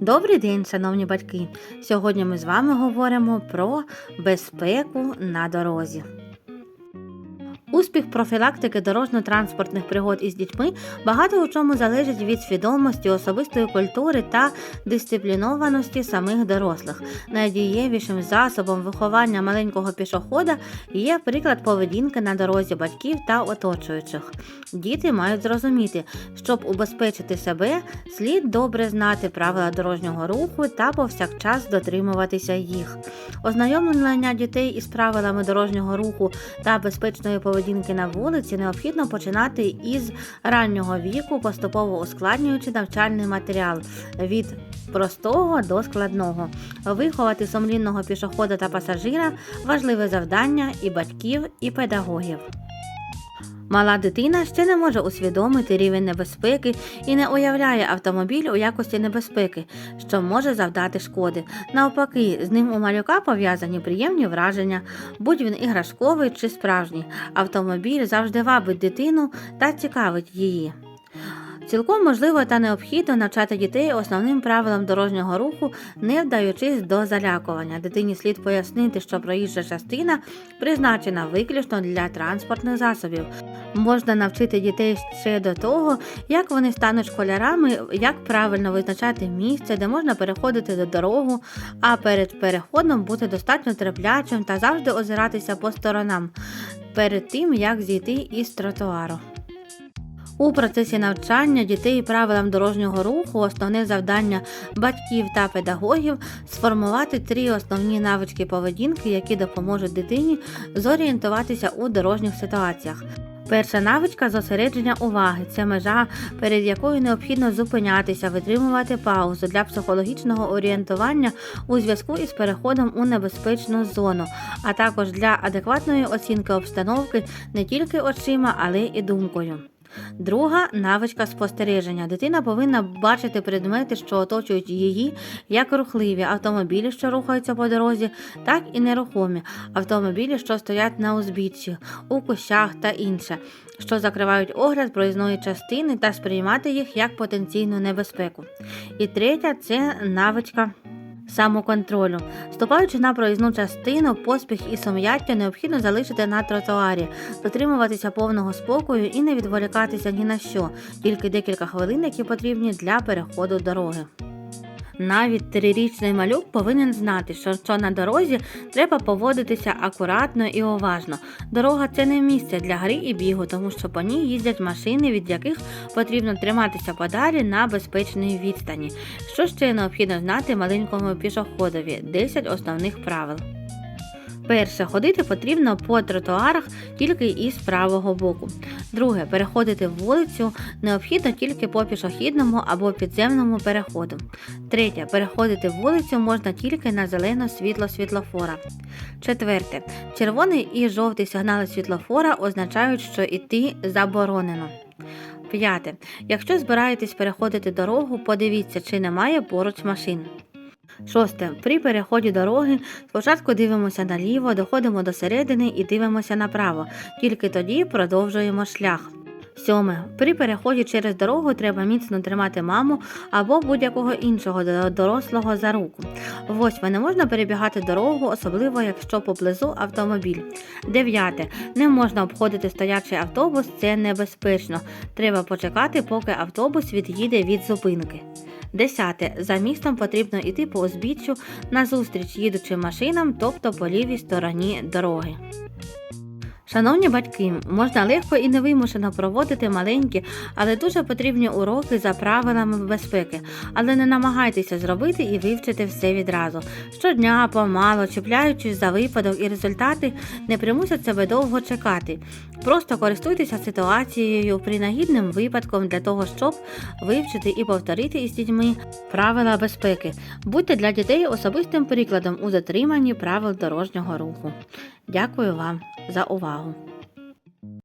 Добрий день, шановні батьки! Сьогодні ми з вами говоримо про безпеку на дорозі. Успіх профілактики дорожньо-транспортних пригод із дітьми багато у чому залежить від свідомості, особистої культури та дисциплінованості самих дорослих. Найдієвішим засобом виховання маленького пішохода є приклад поведінки на дорозі батьків та оточуючих. Діти мають зрозуміти, щоб убезпечити себе, слід добре знати правила дорожнього руху та повсякчас дотримуватися їх. Ознайомлення дітей із правилами дорожнього руху та безпечної поведінки на вулиці необхідно починати із раннього віку, поступово ускладнюючи навчальний матеріал від простого до складного. Виховати сумлінного пішохода та пасажира важливе завдання і батьків, і педагогів. Мала дитина ще не може усвідомити рівень небезпеки і не уявляє автомобіль у якості небезпеки, що може завдати шкоди. Навпаки, з ним у малюка пов'язані приємні враження, будь він іграшковий чи справжній. Автомобіль завжди вабить дитину та цікавить її. Цілком можливо та необхідно навчати дітей основним правилам дорожнього руху, не вдаючись до залякування. Дитині слід пояснити, що проїжджа частина призначена виключно для транспортних засобів. Можна навчити дітей ще до того, як вони стануть школярами, як правильно визначати місце, де можна переходити до дорогу, а перед переходом бути достатньо терплячим та завжди озиратися по сторонам перед тим, як зійти із тротуару. У процесі навчання дітей правилам дорожнього руху основне завдання батьків та педагогів сформувати три основні навички поведінки, які допоможуть дитині зорієнтуватися у дорожніх ситуаціях. Перша навичка зосередження уваги це межа, перед якою необхідно зупинятися, витримувати паузу для психологічного орієнтування у зв'язку із переходом у небезпечну зону, а також для адекватної оцінки обстановки не тільки очима, але і думкою. Друга навичка спостереження. Дитина повинна бачити предмети, що оточують її, як рухливі автомобілі, що рухаються по дорозі, так і нерухомі автомобілі, що стоять на узбіччі, у кущах та інше, що закривають огляд проїзної частини та сприймати їх як потенційну небезпеку. І третя це навичка. Самоконтролю. Ступаючи на проїзну частину, поспіх і сум'яття необхідно залишити на тротуарі, дотримуватися повного спокою і не відволікатися ні на що, тільки декілька хвилин, які потрібні для переходу дороги. Навіть трирічний малюк повинен знати, що, що на дорозі треба поводитися акуратно і уважно. Дорога це не місце для гри і бігу, тому що по ній їздять машини, від яких потрібно триматися подалі на безпечній відстані. Що ще необхідно знати маленькому пішоходові? 10 основних правил. Перше, ходити потрібно по тротуарах тільки із правого боку. Друге, переходити вулицю необхідно тільки по пішохідному або підземному переходу. Третє, переходити вулицю можна тільки на зелене світло світлофора. Четверте, червоний і жовтий сигнали світлофора означають, що йти заборонено. П'яте. Якщо збираєтесь переходити дорогу, подивіться, чи немає поруч машин. Шосте. При переході дороги спочатку дивимося наліво, доходимо до середини і дивимося направо. Тільки тоді продовжуємо шлях. Сьоме. При переході через дорогу треба міцно тримати маму або будь-якого іншого дорослого за руку. Восьме. Не можна перебігати дорогу, особливо якщо поблизу автомобіль. Дев'яте. Не можна обходити стоячий автобус, це небезпечно. Треба почекати, поки автобус від'їде від зупинки. Десяте. За містом потрібно йти по узбіччю назустріч їдучим машинам, тобто по лівій стороні дороги. Шановні батьки, можна легко і невимушено проводити маленькі, але дуже потрібні уроки за правилами безпеки, але не намагайтеся зробити і вивчити все відразу. Щодня, помало, чіпляючись за випадок, і результати не примусять себе довго чекати. Просто користуйтеся ситуацією принагідним випадком для того, щоб вивчити і повторити із дітьми правила безпеки. Будьте для дітей особистим прикладом у дотриманні правил дорожнього руху. Дякую вам за увагу!